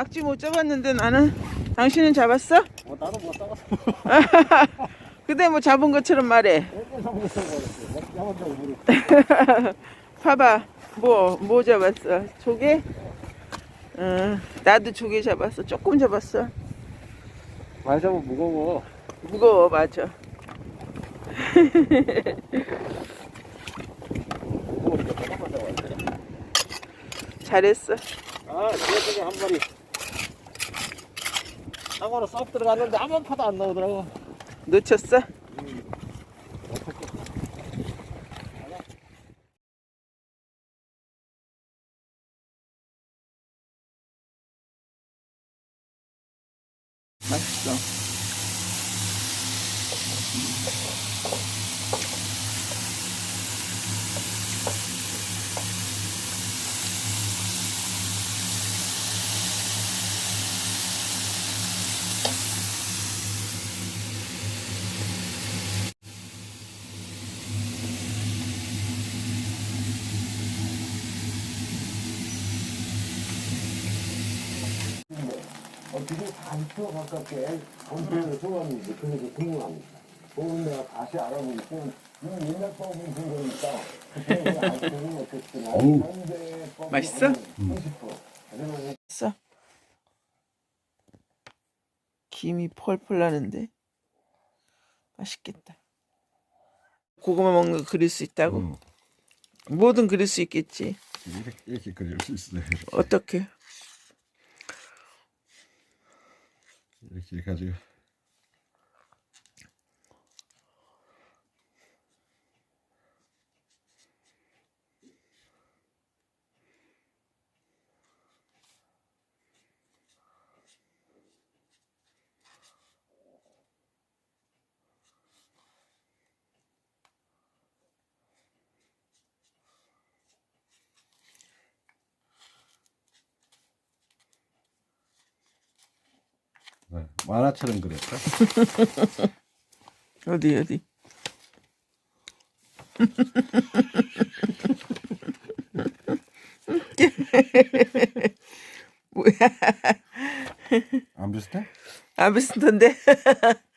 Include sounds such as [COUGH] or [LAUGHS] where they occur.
낙지 못 잡았는데 나는 당신은 잡았어? 어, 나도 못 잡았어. [LAUGHS] 근데 뭐 잡은 것처럼 말해. [LAUGHS] 봐봐. 뭐, 뭐 잡았어? 조개? 응, 나도 조개 잡았어. 조금 잡았어. 많이 잡으면 무거워. 무거워, 맞아. [LAUGHS] 잘했어. 아, 뒤에 한 마리. 상어로 쏙 들어갔는데 아무 파도 안 나오더라고. 놓쳤어? 맛있어. 어떻게 단표 가깝게 건조를 좋아하는지 그게 궁금합니다. 오늘 내가 다시 알아보니까 이 옛날 법은 준 거니까 그때는 알고는 없겠지만 현재 법은 맛있어? 30%. 하지만 맛있어. 김이 펄펄 나는데 맛있겠다. 고구마 먹는 거 그릴 수 있다고? 응. 뭐든 그릴 수 있겠지. 이렇게, 이렇게 그릴 수 있어요. 이렇게, 어떻게? 이렇 네, 만화처럼 그렸다. [LAUGHS] 어디 어디? [LAUGHS] 뭐야? 안 비슷해? 안 비슷한데? [LAUGHS]